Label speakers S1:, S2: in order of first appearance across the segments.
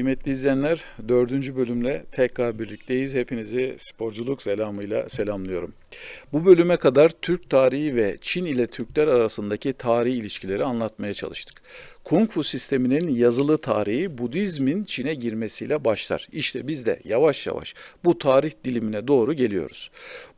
S1: Kıymetli izleyenler, dördüncü bölümle tekrar birlikteyiz. Hepinizi sporculuk selamıyla selamlıyorum. Bu bölüme kadar Türk tarihi ve Çin ile Türkler arasındaki tarihi ilişkileri anlatmaya çalıştık. Kung Fu sisteminin yazılı tarihi Budizmin Çin'e girmesiyle başlar. İşte biz de yavaş yavaş bu tarih dilimine doğru geliyoruz.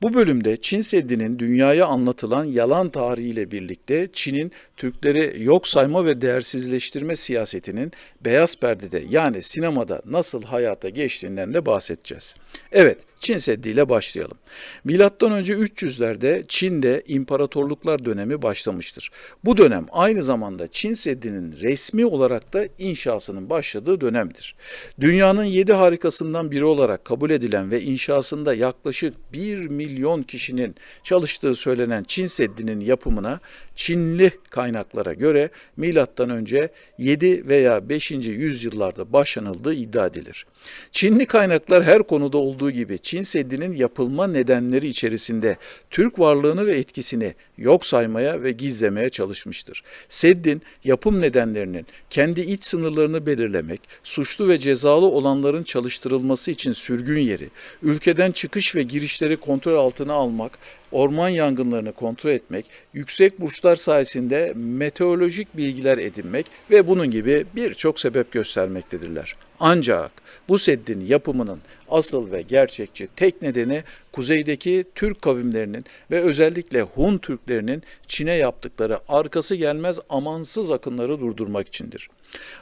S1: Bu bölümde Çin Seddi'nin dünyaya anlatılan yalan tarihiyle birlikte Çin'in Türkleri yok sayma ve değersizleştirme siyasetinin beyaz perdede yani sinemada nasıl hayata geçtiğinden de bahsedeceğiz. Evet, Çin Seddi ile başlayalım. Milattan önce 300'lerde Çin'de imparatorluklar dönemi başlamıştır. Bu dönem aynı zamanda Çin Seddi'nin resmi olarak da inşasının başladığı dönemdir. Dünyanın yedi harikasından biri olarak kabul edilen ve inşasında yaklaşık 1 milyon kişinin çalıştığı söylenen Çin Seddi'nin yapımına Çinli kaynaklara göre milattan önce 7 veya 5. yüzyıllarda başlanıldığı iddia edilir. Çinli kaynaklar her konuda olduğu gibi Çin Seddi'nin yapılma nedenleri içerisinde Türk varlığını ve etkisini yok saymaya ve gizlemeye çalışmıştır. Seddin yapım nedenlerinin kendi iç sınırlarını belirlemek, suçlu ve cezalı olanların çalıştırılması için sürgün yeri, ülkeden çıkış ve girişleri kontrol altına almak, orman yangınlarını kontrol etmek, yüksek burçlar sayesinde meteorolojik bilgiler edinmek ve bunun gibi birçok sebep göstermektedirler. Ancak bu seddin yapımının asıl ve gerçekçi tek nedeni kuzeydeki Türk kavimlerinin ve özellikle Hun Türklerinin Çin'e yaptıkları arkası gelmez amansız akınları durdurmak içindir.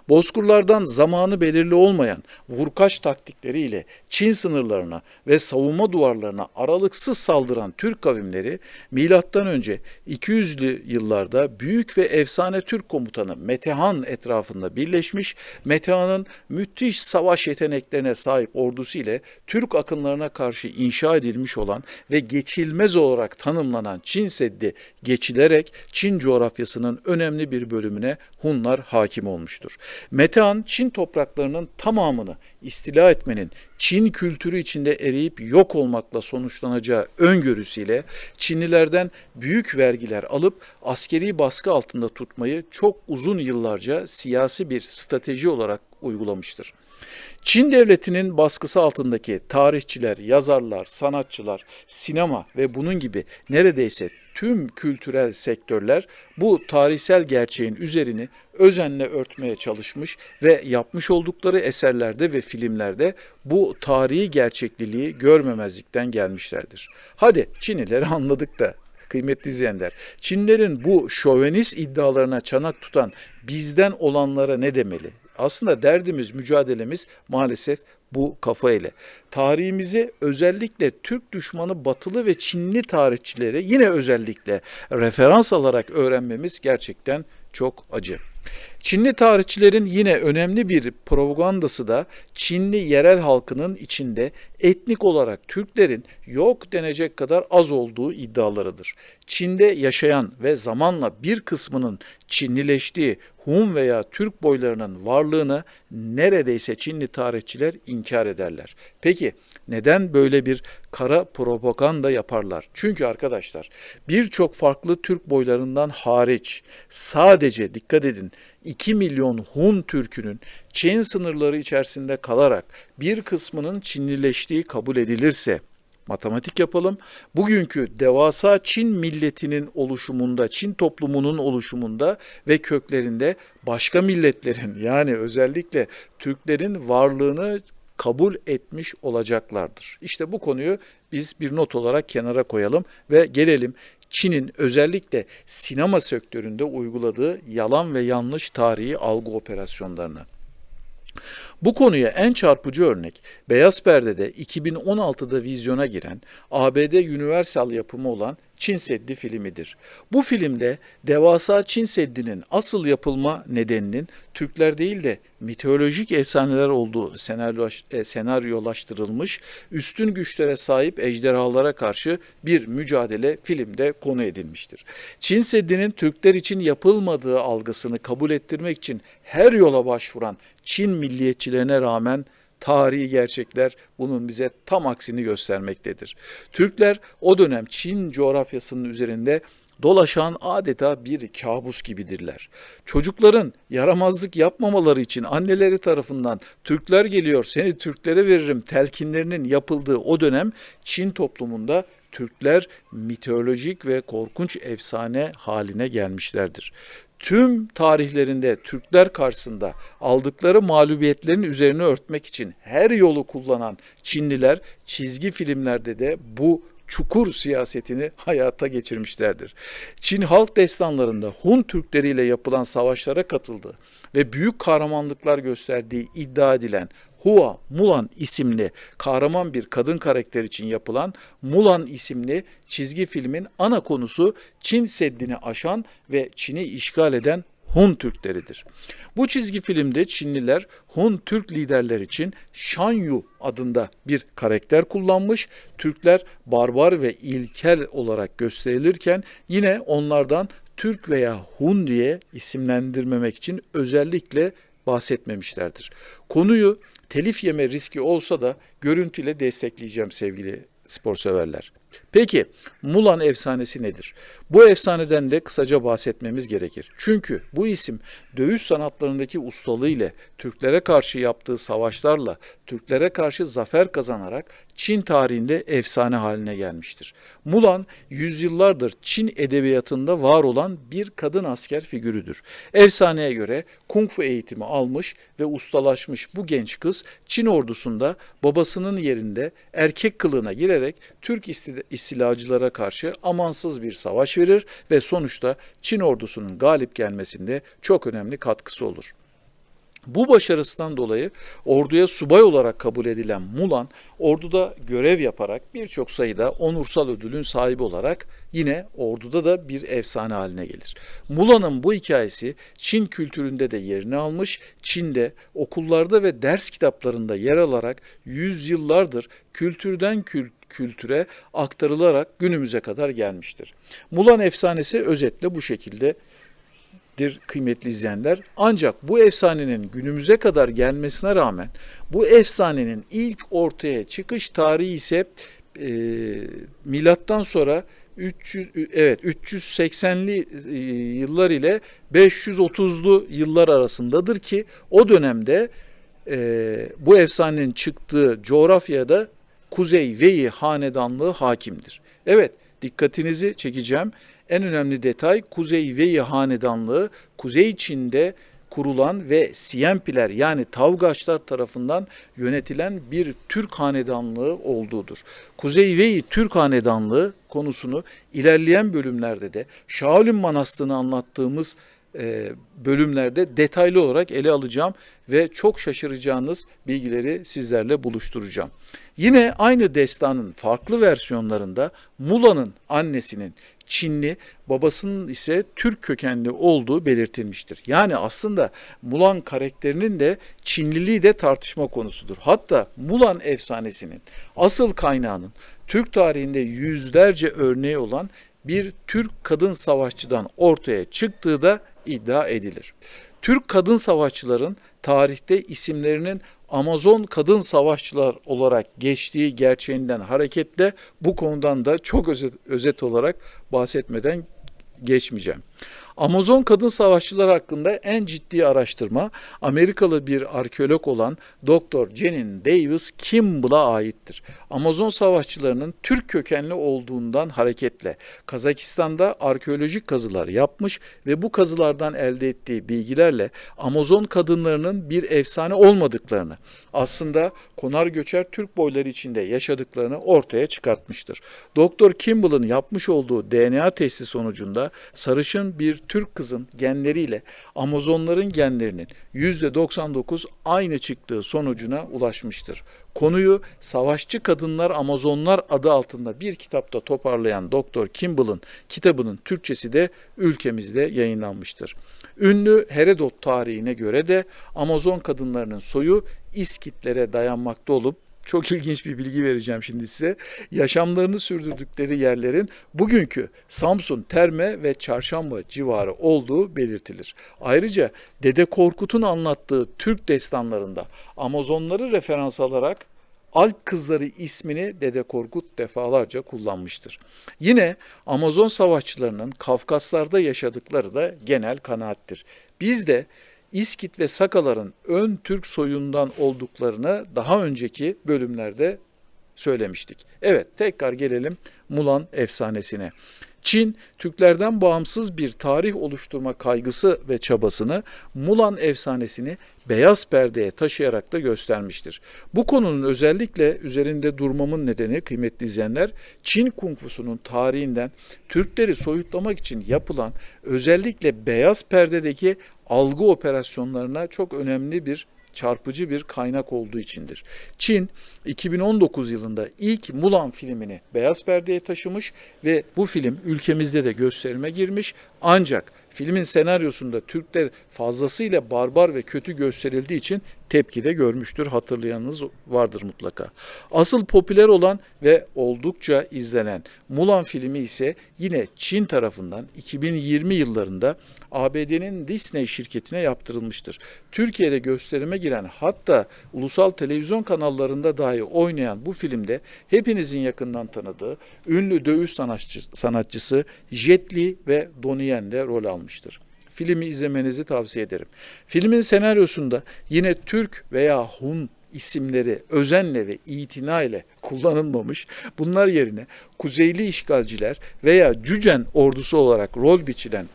S1: Bozkurlardan zamanı belirli olmayan vurkaç taktikleriyle Çin sınırlarına ve savunma duvarlarına aralıksız saldıran Türk kavimleri milattan önce 200'lü yıllarda büyük ve efsane Türk komutanı Metehan etrafında birleşmiş, Metehan'ın müthiş savaş yeteneklerine sahip ordusu ile Türk akınlarına karşı inşa edilmiş olan ve geçilmez olarak tanımlanan Çin Seddi geçilerek Çin coğrafyasının önemli bir bölümüne Hunlar hakim olmuştur. Metehan Çin topraklarının tamamını istila etmenin Çin kültürü içinde eriyip yok olmakla sonuçlanacağı öngörüsüyle Çinlilerden büyük vergiler alıp askeri baskı altında tutmayı çok uzun yıllarca siyasi bir strateji olarak uygulamıştır. Çin devletinin baskısı altındaki tarihçiler, yazarlar, sanatçılar, sinema ve bunun gibi neredeyse tüm kültürel sektörler bu tarihsel gerçeğin üzerini özenle örtmeye çalışmış ve yapmış oldukları eserlerde ve filmlerde bu tarihi gerçekliliği görmemezlikten gelmişlerdir. Hadi Çinlileri anladık da kıymetli izleyenler. Çinlerin bu şövenist iddialarına çanak tutan bizden olanlara ne demeli? Aslında derdimiz, mücadelemiz maalesef bu kafa ile. Tarihimizi özellikle Türk düşmanı batılı ve Çinli tarihçileri yine özellikle referans alarak öğrenmemiz gerçekten çok acı. Çinli tarihçilerin yine önemli bir propagandası da Çinli yerel halkının içinde etnik olarak Türklerin yok denecek kadar az olduğu iddialarıdır. Çin'de yaşayan ve zamanla bir kısmının Çinlileştiği Hun veya Türk boylarının varlığını neredeyse Çinli tarihçiler inkar ederler. Peki neden böyle bir kara propaganda yaparlar? Çünkü arkadaşlar birçok farklı Türk boylarından hariç sadece dikkat edin 2 milyon Hun Türk'ünün Çin sınırları içerisinde kalarak bir kısmının Çinlileştiği kabul edilirse matematik yapalım. Bugünkü devasa Çin milletinin oluşumunda, Çin toplumunun oluşumunda ve köklerinde başka milletlerin yani özellikle Türklerin varlığını kabul etmiş olacaklardır. İşte bu konuyu biz bir not olarak kenara koyalım ve gelelim Çin'in özellikle sinema sektöründe uyguladığı yalan ve yanlış tarihi algı operasyonlarına. Bu konuya en çarpıcı örnek Beyaz Perde'de 2016'da vizyona giren ABD Universal yapımı olan Çin Seddi filmidir. Bu filmde devasa Çin Seddi'nin asıl yapılma nedeninin Türkler değil de mitolojik efsaneler olduğu e, senaryolaştırılmış, üstün güçlere sahip ejderhalara karşı bir mücadele filmde konu edilmiştir. Çin Seddi'nin Türkler için yapılmadığı algısını kabul ettirmek için her yola başvuran Çin milliyetçilerine rağmen tarihi gerçekler bunun bize tam aksini göstermektedir. Türkler o dönem Çin coğrafyasının üzerinde dolaşan adeta bir kabus gibidirler. Çocukların yaramazlık yapmamaları için anneleri tarafından Türkler geliyor seni Türklere veririm telkinlerinin yapıldığı o dönem Çin toplumunda Türkler mitolojik ve korkunç efsane haline gelmişlerdir. Tüm tarihlerinde Türkler karşısında aldıkları mağlubiyetlerin üzerine örtmek için her yolu kullanan Çinliler çizgi filmlerde de bu çukur siyasetini hayata geçirmişlerdir. Çin halk destanlarında Hun Türkleriyle yapılan savaşlara katıldı ve büyük kahramanlıklar gösterdiği iddia edilen Hua Mulan isimli kahraman bir kadın karakter için yapılan Mulan isimli çizgi filmin ana konusu Çin Seddi'ni aşan ve Çin'i işgal eden Hun Türkleridir. Bu çizgi filmde Çinliler Hun Türk liderler için Shan Yu adında bir karakter kullanmış. Türkler barbar ve ilkel olarak gösterilirken yine onlardan Türk veya Hun diye isimlendirmemek için özellikle bahsetmemişlerdir. Konuyu telif yeme riski olsa da görüntüyle destekleyeceğim sevgili spor severler. Peki Mulan efsanesi nedir? Bu efsaneden de kısaca bahsetmemiz gerekir. Çünkü bu isim dövüş sanatlarındaki ustalığı ile Türklere karşı yaptığı savaşlarla Türklere karşı zafer kazanarak Çin tarihinde efsane haline gelmiştir. Mulan yüzyıllardır Çin edebiyatında var olan bir kadın asker figürüdür. Efsaneye göre kung fu eğitimi almış ve ustalaşmış bu genç kız Çin ordusunda babasının yerinde erkek kılığına girerek Türk istilacılara karşı amansız bir savaş verir ve sonuçta Çin ordusunun galip gelmesinde çok önemli katkısı olur. Bu başarısından dolayı orduya subay olarak kabul edilen Mulan, orduda görev yaparak birçok sayıda onursal ödülün sahibi olarak yine orduda da bir efsane haline gelir. Mulan'ın bu hikayesi Çin kültüründe de yerini almış, Çin'de okullarda ve ders kitaplarında yer alarak yüzyıllardır kültürden kül kültüre aktarılarak günümüze kadar gelmiştir. Mulan efsanesi özetle bu şekilde dir kıymetli izleyenler. Ancak bu efsanenin günümüze kadar gelmesine rağmen bu efsanenin ilk ortaya çıkış tarihi ise e, milattan sonra 300 evet 380'li e, yıllar ile 530'lu yıllar arasındadır ki o dönemde e, bu efsanenin çıktığı coğrafyada Kuzey Veyi hanedanlığı hakimdir. Evet dikkatinizi çekeceğim. En önemli detay Kuzey Veyi Hanedanlığı Kuzey Çin'de kurulan ve Siyempiler yani Tavgaçlar tarafından yönetilen bir Türk hanedanlığı olduğudur. Kuzey Veyi Türk hanedanlığı konusunu ilerleyen bölümlerde de Shaolin Manastırı'nı anlattığımız bölümlerde detaylı olarak ele alacağım ve çok şaşıracağınız bilgileri sizlerle buluşturacağım. Yine aynı destanın farklı versiyonlarında Mula'nın annesinin Çinli, babasının ise Türk kökenli olduğu belirtilmiştir. Yani aslında Mulan karakterinin de Çinliliği de tartışma konusudur. Hatta Mulan efsanesinin asıl kaynağının Türk tarihinde yüzlerce örneği olan bir Türk kadın savaşçıdan ortaya çıktığı da iddia edilir. Türk kadın savaşçıların tarihte isimlerinin Amazon kadın savaşçılar olarak geçtiği gerçeğinden hareketle bu konudan da çok özet, özet olarak bahsetmeden geçmeyeceğim. Amazon kadın savaşçılar hakkında en ciddi araştırma Amerikalı bir arkeolog olan Dr. Jenin Davis Kimball'a aittir. Amazon savaşçılarının Türk kökenli olduğundan hareketle Kazakistan'da arkeolojik kazılar yapmış ve bu kazılardan elde ettiği bilgilerle Amazon kadınlarının bir efsane olmadıklarını, aslında konar göçer Türk boyları içinde yaşadıklarını ortaya çıkartmıştır. Dr. Kimball'ın yapmış olduğu DNA testi sonucunda sarışın bir Türk kızın genleriyle Amazonların genlerinin %99 aynı çıktığı sonucuna ulaşmıştır. Konuyu Savaşçı Kadınlar Amazonlar adı altında bir kitapta toparlayan Doktor Kimball'ın kitabının Türkçesi de ülkemizde yayınlanmıştır. Ünlü Herodot tarihine göre de Amazon kadınlarının soyu İskitlere dayanmakta olup çok ilginç bir bilgi vereceğim şimdi size. Yaşamlarını sürdürdükleri yerlerin bugünkü Samsun, Terme ve Çarşamba civarı olduğu belirtilir. Ayrıca Dede Korkut'un anlattığı Türk destanlarında Amazonları referans alarak Alp Kızları ismini Dede Korkut defalarca kullanmıştır. Yine Amazon savaşçılarının Kafkaslarda yaşadıkları da genel kanaattir. Biz de İskit ve Sakaların ön Türk soyundan olduklarını daha önceki bölümlerde söylemiştik. Evet tekrar gelelim Mulan efsanesine. Çin, Türklerden bağımsız bir tarih oluşturma kaygısı ve çabasını Mulan efsanesini beyaz perdeye taşıyarak da göstermiştir. Bu konunun özellikle üzerinde durmamın nedeni kıymetli izleyenler, Çin kung fusunun tarihinden Türkleri soyutlamak için yapılan özellikle beyaz perdedeki algı operasyonlarına çok önemli bir çarpıcı bir kaynak olduğu içindir. Çin 2019 yılında ilk Mulan filmini beyaz perdeye taşımış ve bu film ülkemizde de gösterime girmiş. Ancak filmin senaryosunda Türkler fazlasıyla barbar ve kötü gösterildiği için tepki de görmüştür. Hatırlayanınız vardır mutlaka. Asıl popüler olan ve oldukça izlenen Mulan filmi ise yine Çin tarafından 2020 yıllarında ABD'nin Disney şirketine yaptırılmıştır. Türkiye'de gösterime giren hatta ulusal televizyon kanallarında dahi oynayan bu filmde hepinizin yakından tanıdığı ünlü dövüş sanatçı, sanatçısı Jet Li ve Donnie Yen de rol almıştır. Filmi izlemenizi tavsiye ederim. Filmin senaryosunda yine Türk veya Hun isimleri özenle ve itina ile kullanılmamış. Bunlar yerine Kuzeyli işgalciler veya Cücen ordusu olarak rol biçilen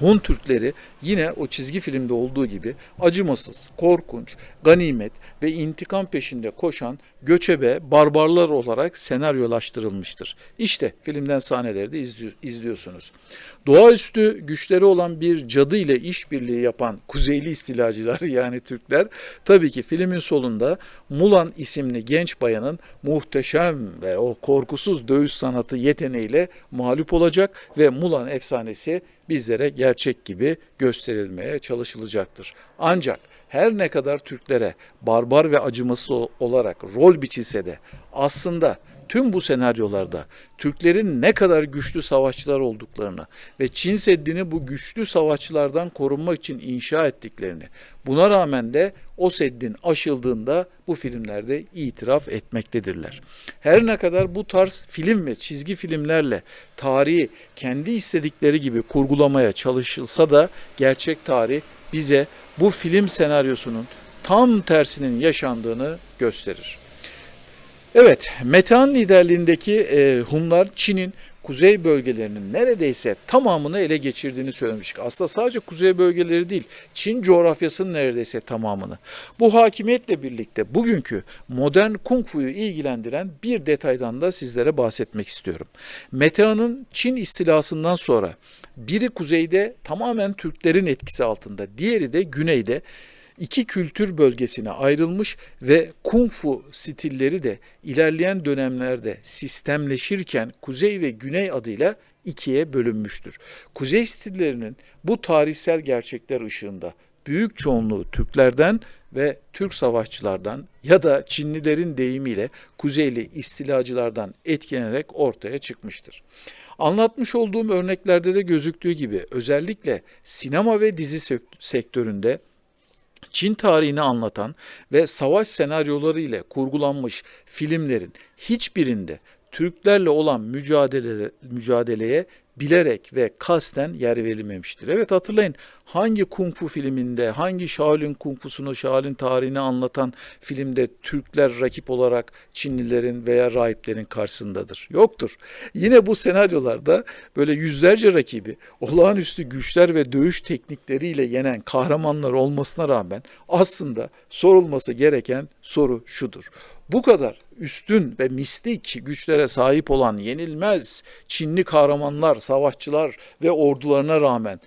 S1: Hun Türkleri yine o çizgi filmde olduğu gibi acımasız, korkunç, ganimet ve intikam peşinde koşan göçebe barbarlar olarak senaryolaştırılmıştır. İşte filmden sahneleri de izliyorsunuz. Doğaüstü güçleri olan bir cadı ile işbirliği yapan Kuzeyli istilacılar yani Türkler tabii ki filmin solunda Mulan isimli genç bayanın muhteşem ve o korkusuz dövüş sanatı yeteneğiyle mağlup olacak ve Mulan efsanesi bizlere gerçek gibi gösterilmeye çalışılacaktır. Ancak her ne kadar Türklere barbar ve acımasız olarak rol biçilse de aslında tüm bu senaryolarda Türklerin ne kadar güçlü savaşçılar olduklarını ve Çin Seddi'ni bu güçlü savaşçılardan korunmak için inşa ettiklerini, buna rağmen de o seddin aşıldığında bu filmlerde itiraf etmektedirler. Her ne kadar bu tarz film ve çizgi filmlerle tarihi kendi istedikleri gibi kurgulamaya çalışılsa da gerçek tarih bize bu film senaryosunun tam tersinin yaşandığını gösterir. Evet, Metehan liderliğindeki e, Hunlar Çin'in kuzey bölgelerinin neredeyse tamamını ele geçirdiğini söylemiştik. Aslında sadece kuzey bölgeleri değil, Çin coğrafyasının neredeyse tamamını. Bu hakimiyetle birlikte bugünkü modern kung fu'yu ilgilendiren bir detaydan da sizlere bahsetmek istiyorum. Metehan'ın Çin istilasından sonra biri kuzeyde tamamen Türklerin etkisi altında, diğeri de güneyde iki kültür bölgesine ayrılmış ve kung fu stilleri de ilerleyen dönemlerde sistemleşirken kuzey ve güney adıyla ikiye bölünmüştür. Kuzey stillerinin bu tarihsel gerçekler ışığında büyük çoğunluğu Türklerden ve Türk savaşçılardan ya da Çinlilerin deyimiyle Kuzeyli istilacılardan etkilenerek ortaya çıkmıştır. Anlatmış olduğum örneklerde de gözüktüğü gibi özellikle sinema ve dizi sektöründe Çin tarihini anlatan ve savaş senaryoları ile kurgulanmış filmlerin hiçbirinde Türklerle olan mücadele, mücadeleye bilerek ve kasten yer verilmemiştir. Evet hatırlayın hangi kung fu filminde, hangi Shaolin kung fusunu, Shaolin tarihini anlatan filmde Türkler rakip olarak Çinlilerin veya rahiplerin karşısındadır? Yoktur. Yine bu senaryolarda böyle yüzlerce rakibi olağanüstü güçler ve dövüş teknikleriyle yenen kahramanlar olmasına rağmen aslında sorulması gereken soru şudur. Bu kadar üstün ve mistik güçlere sahip olan yenilmez Çinli kahramanlar, savaşçılar ve ordularına rağmen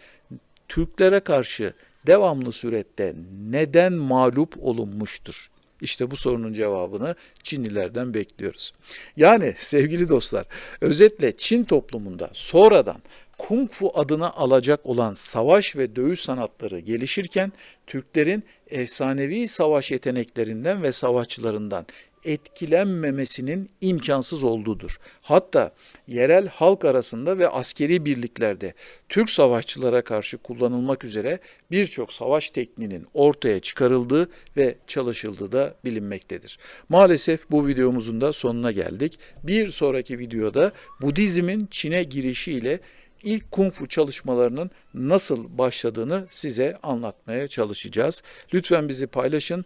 S1: Türklere karşı devamlı surette neden mağlup olunmuştur? İşte bu sorunun cevabını Çinlilerden bekliyoruz. Yani sevgili dostlar, özetle Çin toplumunda sonradan Kung Fu adına alacak olan savaş ve dövüş sanatları gelişirken Türklerin efsanevi savaş yeteneklerinden ve savaşçılarından etkilenmemesinin imkansız olduğudur. Hatta yerel halk arasında ve askeri birliklerde Türk savaşçılara karşı kullanılmak üzere birçok savaş tekniğinin ortaya çıkarıldığı ve çalışıldığı da bilinmektedir. Maalesef bu videomuzun da sonuna geldik. Bir sonraki videoda Budizmin Çin'e girişiyle ilk kung fu çalışmalarının nasıl başladığını size anlatmaya çalışacağız. Lütfen bizi paylaşın.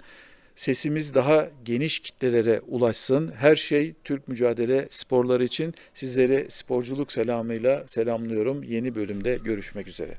S1: Sesimiz daha geniş kitlelere ulaşsın. Her şey Türk mücadele sporları için sizleri sporculuk selamıyla selamlıyorum. Yeni bölümde görüşmek üzere.